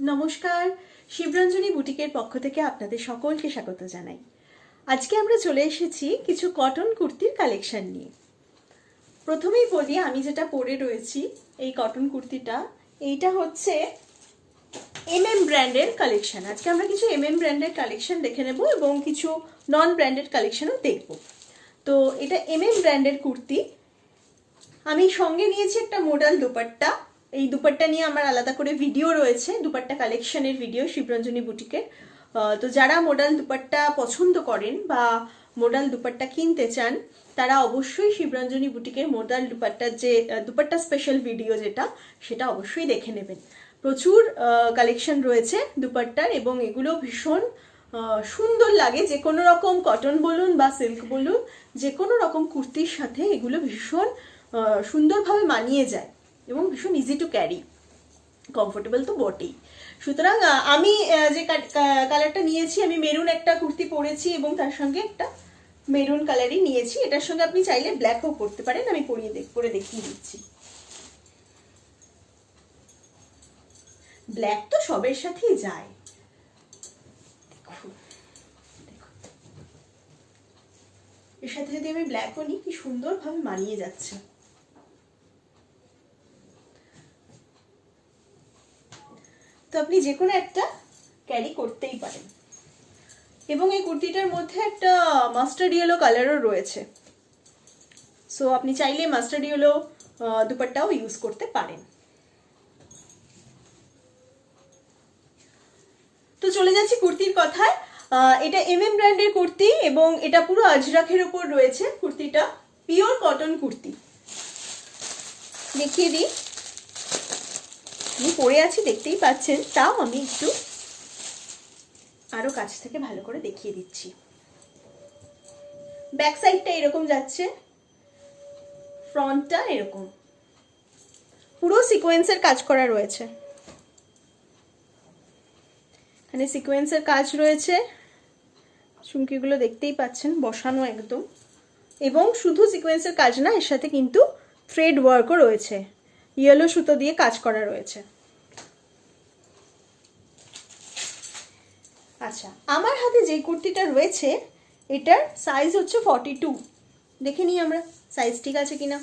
নমস্কার, শিবরঞ্জনী বুটিকের পক্ষ থেকে আপনাদের সকলকে স্বাগত জানাই। আজকে আমরা চলে এসেছি কিছু কটন কুর্তির কালেকশন নিয়ে। প্রথমেই বলি, আমি যেটা পরে রয়েছি এই কটন কুর্তিটা, এইটা হচ্ছে এম এম ব্র্যান্ডের কালেকশন। আজকে আমরা কিছু এম এম ব্র্যান্ডের কালেকশন দেখে নেব এবং কিছু নন ব্র্যান্ডেড কালেকশনও দেখব। তো এটা এম এম ব্র্যান্ডের কুর্তি। আমি সঙ্গে নিয়েছি একটা মোডাল দুপাট্টা। এই দুপাট্টা নিয়ে আমার আলাদা করে ভিডিও রয়েছে, দুপাট্টা কালেকশনের ভিডিও শিবরঞ্জনী বুটিকের। তো যারা মোডাল দুপাট্টা পছন্দ করেন বা মোডাল দুপাট্টা কিনতে চান, তারা অবশ্যই শিবরঞ্জনী বুটিকের মোডাল দুপাট্টার যে দুপাট্টা স্পেশাল ভিডিও যেটা, সেটা অবশ্যই দেখে নেবেন। প্রচুর কালেকশন রয়েছে দুপাট্টার এবং এগুলো ভীষণ সুন্দর লাগে। যে কোনো রকম কটন বলুন বা সিল্ক বলুন যে কোনো রকম কুর্তির সাথে এগুলো ভীষণ সুন্দরভাবে মানিয়ে যায়। এবং ভীষণ ইজি টু ক্যারি কমফোর্টেবল তো বটেই। সুতরাং আমি যে কালারটা নিয়েছি, আমি মেরুন একটা কুর্তি পরেছি এবং তার সঙ্গে একটা মেরুন কালারই নিয়েছি। এটার সঙ্গে আপনি চাইলে ব্ল্যাকও পরতে পারেন, আমি পরিয়ে দেখ পরে দেখিয়ে দিচ্ছি। ব্ল্যাক তো সবের সাথেই যায়। এর সাথে যদি আমি ব্ল্যাকও নিই, কি সুন্দরভাবে মানিয়ে যাচ্ছে। তো আপনি যে কোনো একটা ক্যারি করতেই পারেন। এবং এই কুর্তিটার মধ্যে একটা মাস্টার্ড ইয়েলো কালারও রয়েছে। সো আপনি চাইলে মাস্টার্ড ইয়েলো দুপাট্টাও ইউজ করতে পারেন। তো চলে যাচ্ছি কুর্তির কথায়। এটা এম এম ব্র্যান্ডের কুর্তি এবং এটা পুরো আজরাখের ওপর রয়েছে কুর্তিটা। Pure cotton kurti. দেখিয়ে দিই। আমি পরে আছি, দেখতেই পাচ্ছেন। তাও আমি একটু আরও কাছ থেকে ভালো করে দেখিয়ে দিচ্ছি। ব্যাক সাইডটা এরকম যাচ্ছে, ফ্রন্টটা এরকম। পুরো সিকোয়েন্সের কাজ করা রয়েছে। এখানে সিকোয়েন্সের কাজ রয়েছে। চুমকিগুলো দেখতেই পাচ্ছেন, বসানো একদম। এবং শুধু সিকোয়েন্সের কাজ না, এর সাথে কিন্তু থ্রেড ওয়ার্কও রয়েছে। ইয়েলো সুতো দিয়ে কাজ করা রয়েছে। আচ্ছা আমার হাতে যে কুর্তিটা রয়েছে, এটার সাইজ হচ্ছে ফর্টি টু দেখে নিই আমরা সাইজ ঠিক আছে কিনা।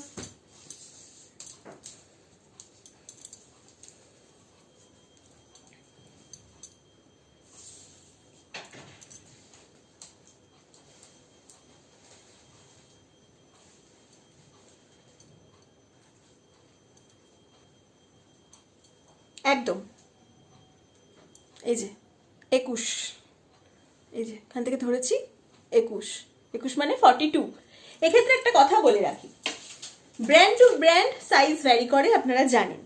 একদম। এই যে, একুশ। এই যে, এখান থেকে ধরেছি একুশ। একুশ মানে ফর্টি টু এক্ষেত্রে একটা কথা বলে রাখি। Brand to brand size vary করে, আপনারা জানেন।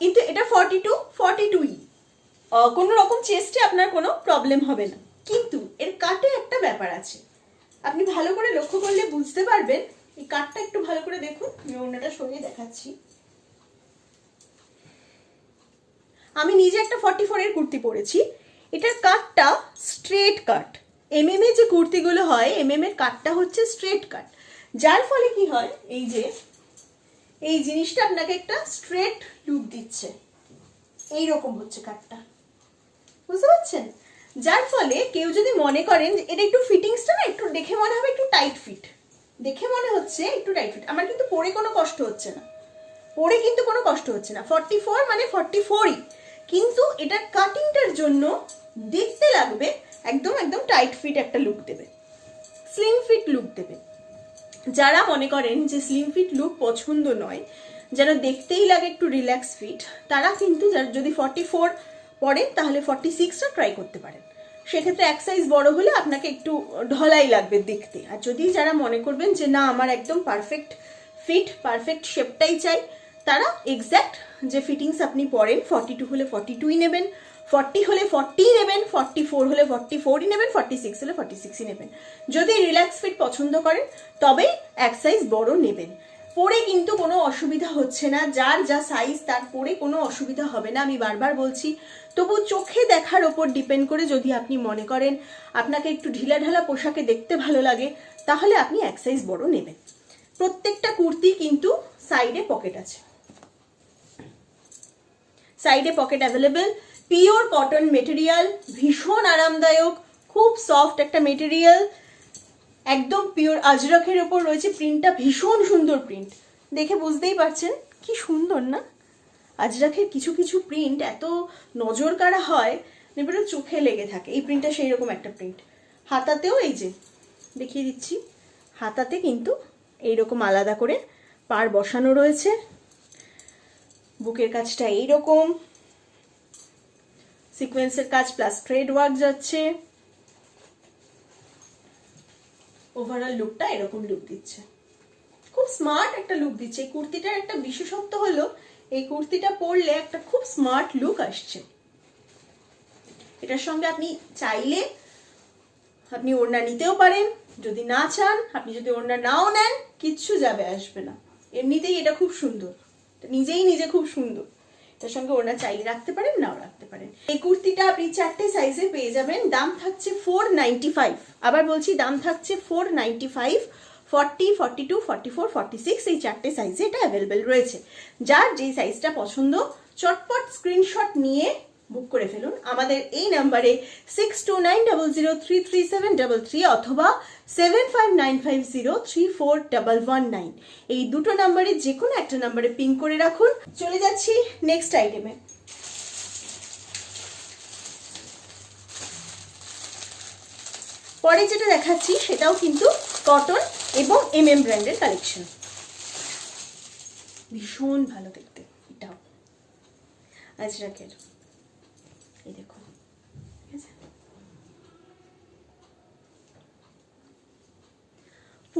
কিন্তু এটা ফর্টি টু ফর্টি টুই কোনো রকম চেস্টে আপনার কোনো প্রবলেম হবে না। কিন্তু এর কাটে একটা ব্যাপার আছে। আপনি ভালো করে লক্ষ্য করলে বুঝতে পারবেন, এই কাটটা একটু ভালো করে দেখুন। আমি অন্যটা সরিয়ে দেখাচ্ছি। আমি নিজে একটা ফর্টি ফোরের কুর্তি পরেছি। এটার কাটটা স্ট্রেট কাট এমএম এর যে কুর্তিগুলো হয় এমএম এর কাটটা হচ্ছে স্ট্রেট কাট যার ফলে কি হয়? এই যে, এই জিনিসটা আপনাকে একটা স্ট্রেট লুক দিচ্ছে। এই রকম হচ্ছে কাটটা বুঝতে পারছেন? যার ফলে কেউ যদি মনে করেন এটা একটু ফিটিংসটা না, একটু দেখে মনে হবে একটু টাইট ফিট দেখে মনে হচ্ছে একটু টাইট ফিট আমার কিন্তু পরে কোনো কষ্ট হচ্ছে না। পরে কিন্তু কোনো কষ্ট হচ্ছে না। ফর্টি ফোর মানে ফর্টি ফোরই কিন্তু এটার কাটিংটার জন্য দেখতে লাগবে, একদম একদম টাইট ফিট একটা লুক দেবে। স্লিম ফিট লুক দেবে। যারা মনে করেন যে স্লিম ফিট লুক পছন্দ নয়, যেন দেখতেই লাগে একটু রিল্যাক্স ফিট তারা কিন্তু যদি ফর্টি ফোর পড়েন তাহলে ফর্টি সিক্সটা ট্রাই করতে পারেন। সেক্ষেত্রে এক সাইজ বড় হলে আপনাকে একটু ঢলাই লাগবে দেখতে। আর যদি যারা মনে করবেন যে না, আমার একদম পারফেক্ট ফিট পারফেক্ট শেপটাই চাই তারা এক্স্যাক্ট যে ফিটিংস আপনি পরেন ফর্টি টু হলে ফর্টি টুই নেবেন ফর্টি হলে ফর্টি নেবেন ফর্টি ফোর হলে ফর্টি ফোরই নেবেন ফর্টি সিক্স হলে ফর্টি সিক্সই নেবেন। যদি রিল্যাক্স ফিট পছন্দ করেন, তবেই এক সাইজ বড় নেবেন। পরে কিন্তু কোনো অসুবিধা হচ্ছে না, যার যা সাইজ তার পরে কোনো অসুবিধা হবে না, আমি বারবার বলছি। তবু চোখে দেখার ওপর ডিপেন্ড করে যদি আপনি মনে করেন আপনাকে একটু ঢিলা ঢালা পোশাকে দেখতে ভালো লাগে, তাহলে আপনি এক সাইজ বড় নেবেন। প্রত্যেকটা কুর্তি কিন্তু সাইডে পকেট আছে। সাইডে pocket available pure cotton material ভীষণ আরামদায়ক, খুব সফট একটা মেটেরিয়াল একদম পিওর আজরাখের ওপর রয়েছে প্রিন্টটা ভীষণ সুন্দর প্রিন্ট দেখে বুঝতেই পারছেন? কি সুন্দর না? আজরাখের কিছু কিছু প্রিন্ট এত নজর কাড়া হয় এবারে চোখে লেগে থাকে। এই প্রিন্টটা সেই রকম একটা প্রিন্ট হাতাতেও এই যে, দেখিয়ে দিচ্ছি। হাতাতে কিন্তু এইরকম আলাদা করে পার বসানো রয়েছে। বুকের কাজটা এইরকম। সিকোয়েন্সের কাজ প্লাস ট্রেড ওয়ার্ক যাচ্ছে। ওভারঅল লুকটা এরকম লুক দিচ্ছে। খুব স্মার্ট একটা লুক দিচ্ছে। কুর্তিটার একটা বিশেষত্ব হলো, এই কুর্তিটা পরলে একটা খুব স্মার্ট লুক আসছে। এটার সঙ্গে আপনি চাইলে আপনি ওড়না নিতেও পারেন। যদি না চান, আপনি যদি ওড়না নাও নেন, কিচ্ছু যাবে, আসবে না। এমনিতেই এটা খুব সুন্দর। নিজেই নিজে খুব সুন্দর। তার সঙ্গে ওনার চাইলে রাখতে পারেন, নাও রাখতে পারেন। এই কুর্তিটা আপনি চারটে সাইজে পেয়ে যাবেন। দাম থাকছে ফোর নাইনটি ফাইভ আবার বলছি, দাম থাকছে four ninety five forty forty two forty four forty six এই চারটে সাইজে এটা অ্যাভেলেবেল রয়েছে। যার যেই সাইজটা পছন্দ, চটপট স্ক্রিনশট নিয়ে বুক করে ফেলুন। আমাদের এই নাম্বারে six two nine double zero three three seven double three অথবা seven five nine five zero three four double one nine এই দুটো নাম্বারে যে কোনো একটা নাম্বারে পিং করে রাখুন। চলে যাচ্ছি নেক্সট আইটেমে পরে যেটা দেখাচ্ছি সেটাও কিন্তু কটন এবং এম এম ব্র্যান্ডের কালেকশন ভীষণ ভালো দেখতে এটাও। আজরাকের এই দেখো ঠিক আছে?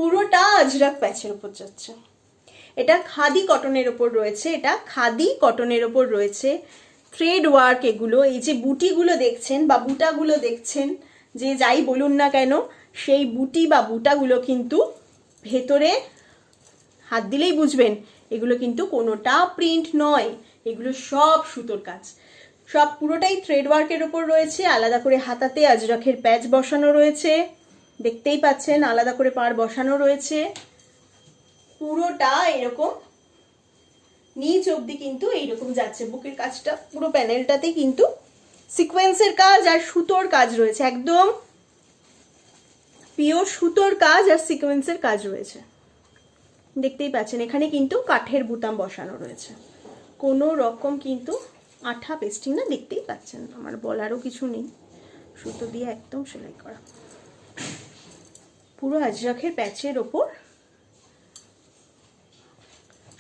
পুরোটা আজরাক প্যাচের উপর যাচ্ছে। এটা খাদি কটনের ওপর রয়েছে, এটা খাদি কটনের ওপর রয়েছে। থ্রেড ওয়ার্ক এগুলো, এই যে বুটিগুলো দেখছেন বা বুটাগুলো দেখছেন, যে যাই বলুন না কেন, সেই বুটি বা বুটাগুলো কিন্তু ভেতরে হাত দিলেই বুঝবেন, এগুলো কিন্তু কোনোটা প্রিন্ট নয়, এগুলো সব সুতোর কাজ। সব পুরোটাই থ্রেড ওয়ার্কের ওপর রয়েছে, আলাদা করে হাতাতে আজরকের প্যাচ বসানো রয়েছে। দেখতেই পাচ্ছেন, আলাদা করে পাড় বসানো রয়েছে। পুরোটা এরকম। নিচ অবধি কিন্তু এইরকম যাচ্ছে। বুকের কাজটা, পুরো প্যানেলটাতে কিন্তু সিকোয়েন্সের কাজ আর সুতোর কাজ রয়েছে। একদম পিওর সুতোর কাজ আর সিকোয়েন্সের কাজ রয়েছে। দেখতেই পাচ্ছেন, এখানে কিন্তু কাঠের বুতাম বসানো রয়েছে। কোনো রকম কিন্তু আঠা পেস্টিং না, দেখতেই পাচ্ছেন। আমার বলারও কিছু নেই। সুতো দিয়ে একদম সেলাই করা। পুরো আজরাখের প্যাচের ওপর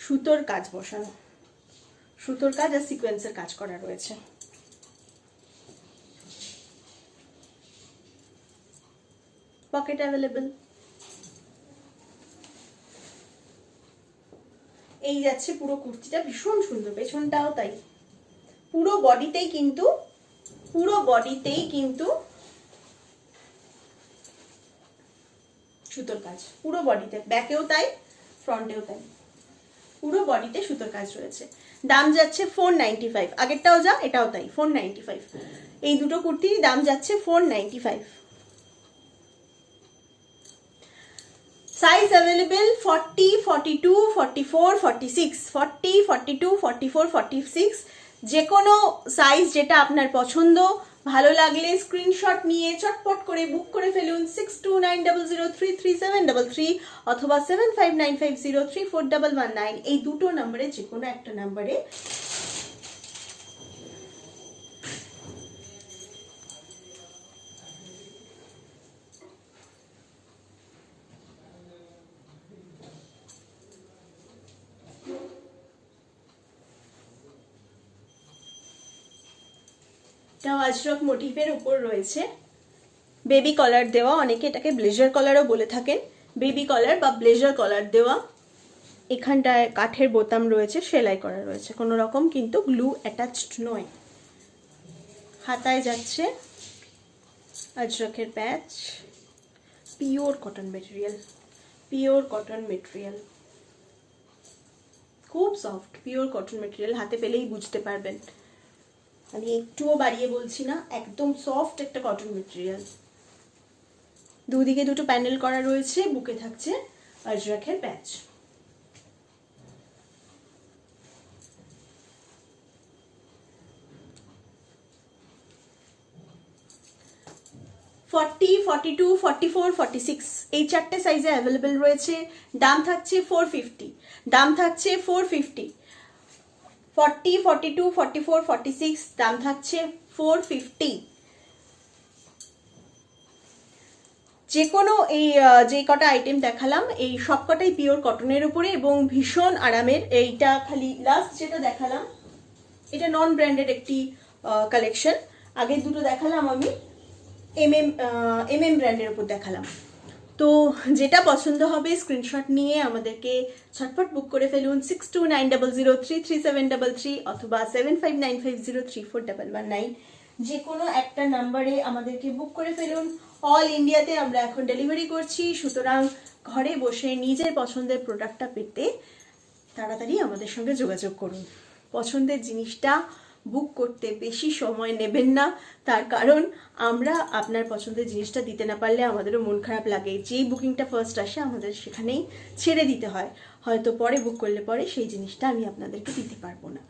সুতোর কাজ বসানো। সুতোর কাজ আর সিকোয়েন্সের কাজ করা রয়েছে। পকেট অ্যাভেলেবেল এই যাচ্ছে পুরো কুর্তিটা, ভীষণ সুন্দর, পেছনটাও তাই। পুরো বডিতেই কিন্তু, পুরো বডিতেই কিন্তু সুতোর কাজ। পুরো বডিতে ব্যাকেও তাই ফ্রন্টেও তাই। পুরো বডিতে সুতোর কাজ রয়েছে। দাম যাচ্ছে ফোর নাইনটি ফাইভ আগেরটাও যা, এটাও তাই ফোর নাইনটি ফাইভ এই দুটো কুর্তির দাম যাচ্ছে four ninety five size available forty forty two forty four forty six forty forty two forty four forty six যে কোনো সাইজ যেটা আপনার পছন্দ ভালো লাগলে স্ক্রিনশট নিয়ে চটপট করে বুক করে ফেলুন six two nine double zero three three seven double three অথবা seven five nine five zero three four double one nine এই দুটো নাম্বারে যে কোনো একটা নাম্বারে এটাও আজরক মোটিভের উপর রয়েছে। বেবি কলার দেওয়া, অনেকে এটাকে ব্লেজার কলারও বলে থাকেন। বেবি কলার বা ব্লেজার কলার দেওয়া। এখানটায় কাঠের বোতাম রয়েছে, সেলাই করা রয়েছে। কোনো রকম কিন্তু গ্লু অ্যাটাচড নয়। হাতায় যাচ্ছে আজরকের patch pure cotton material pure cotton material খুব সফট পিওর কটন মেটেরিয়াল হাতে পেলেই বুঝতে পারবেন। আমি একটুও বাড়িয়ে বলছি না, একদম সফট একটা কটন মেটেরিয়াল দুদিকে দুটো প্যান্ডেল করা রয়েছে, বুকে থাকছে আজরাখের patch forty forty two forty four forty six এই চারটে সাইজে অ্যাভেলেবেল রয়েছে। দাম থাকছে ফোর ফিফটি দাম থাকছে four fifty forty forty two, forty four, forty six, দাম থাকছে ফোর ফিফটি। যে কোনো এই যে কটা আইটেম দেখালাম, এই সব কটাই পিওর কটনের উপরে এবং ভীষণ আরামের এইটা খালি লাস্ট যেটা দেখালাম, এটা নন ব্র্যান্ডেড একটি কালেকশন আগের দুটো দেখালাম আমি এম এম এম এম ব্র্যান্ডের উপর দেখালাম। তো যেটা পছন্দ হবে স্ক্রিনশট নিয়ে আমাদেরকে ছটফট বুক করে ফেলুন six two nine double zero three three seven double three অথবা seven five nine five zero three four double one nine যে কোনো একটা নাম্বারে আমাদেরকে বুক করে ফেলুন। অল ইন্ডিয়াতে আমরা এখন ডেলিভারি করছি। সুতরাং ঘরে বসে নিজের পছন্দের প্রোডাক্টটা পেতে তাড়াতাড়ি আমাদের সঙ্গে যোগাযোগ করুন। পছন্দের জিনিসটা বুক করতে বেশি সময় নেবেন না। তার কারণ, আমরা আপনার পছন্দের জিনিসটা দিতে না পারলে আমাদেরও মন খারাপ লাগে। যেই বুকিংটা ফার্স্ট আসে, আমাদের সেখানেই ছেড়ে দিতে হয়। হয়তো পরে বুক করলে পরে সেই জিনিসটা আমি আপনাদেরকে দিতে পারব না।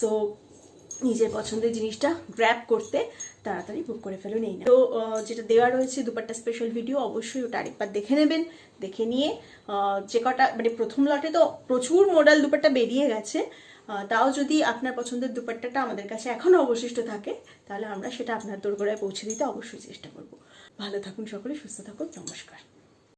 সো নিজের পছন্দের জিনিসটা গ্র্যাপ করতে তাড়াতাড়ি বুক করে ফেলুন এই না। তো যেটা দেওয়া রয়েছে, দুপাট্টা স্পেশাল ভিডিও অবশ্যই ওটা আরেকবার দেখে নেবেন। দেখে নিয়ে যে কটা মানে প্রথম লটে তো প্রচুর মডেল দুপাট্টা বেরিয়ে গেছে। তাও যদি আপনার পছন্দের দুপাট্টাটা আমাদের কাছে এখনও অবশিষ্ট থাকে, তাহলে আমরা সেটা আপনার দোরগোড়ায় পৌঁছে দিতে অবশ্যই চেষ্টা করব। ভালো থাকুন সকলে, সুস্থ থাকুন, নমস্কার।